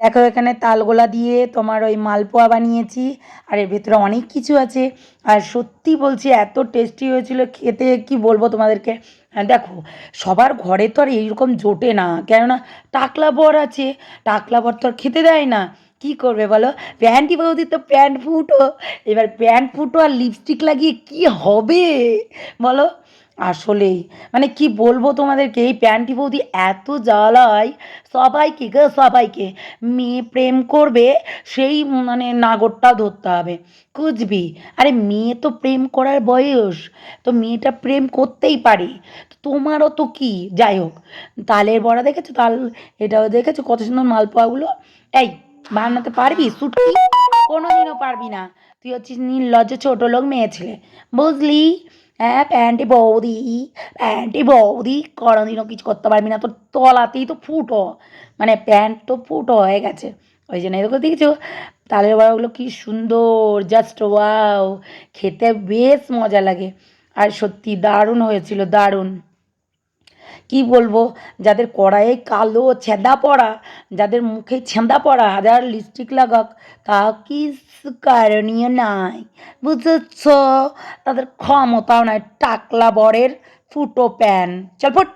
দেখো এখানে তালগোলা দিয়ে তোমার ওই মালপোয়া বানিয়েছি আর এর ভেতরে অনেক কিছু আছে। আর সত্যি বলছি এত টেস্টি হয়েছিল খেতে কি বলব তোমাদেরকে? হ্যাঁ, দেখো সবার ঘরে তো আর এইরকম জোটে না কেননা টাকলা বর আছে টাকলা বর তো আর খেতে দেয় না। কি করবে বলো? প্যান্টি বৌদি তো প্যান্ট ফুটো এবার প্যান্ট ফুটো আর লিপস্টিক লাগিয়ে কি হবে? বলো? আসলেই। মানে কি বলব তোমাদেরকে, এই প্যান্টি বৌদি এত জ্বালায় সবাইকে গো, সবাইকে। মেয়ে প্রেম করবে, সেই মানে নাগরটাও ধরতে হবে। কুচবি আরে মেয়ে তো প্রেম করার বয়স। তো মেয়েটা প্রেম করতেই পারে। তোমারও তো কি? যাই হোক। তালের বড়া দেখেছ? তাল এটাও দেখেছ? কত সুন্দর মালপোয়াগুলো? এই, বানাতে পারবি? সুটকি? কোনোদিনও পারবি না। তুই হচ্ছিস নির্লজ্জ ছোটো লোক, মেয়ে ছেলে। বুঝলি? হ্যাঁ প্যান্টি বৌদি প্যান্টি বৌদি। কোনোদিনও কিছু করতে পারবি না, তোর তলাতেই তো ফুটো। মানে প্যান্ট তো ফুটো হয়ে গেছে। ওই জন্য এরকম দেখেছ? তালের বড়াগুলো কি সুন্দর জাস্ট ওয়াও খেতে বেশ মজা লাগে। আর সত্যি দারুণ হয়েছিল, দারুণ। কি বলব? যাদের কড়াইয়ে কালো ছেঁদা পড়া, যাদের মুখে ছেঁদা পড়া হাজার লিপস্টিক লাগাক তা কি কারণীয় নাই? বুঝেছ? তাদের ক্ষমতাও নাই। টাকলা বরের ফুটো প্যান চল ফুট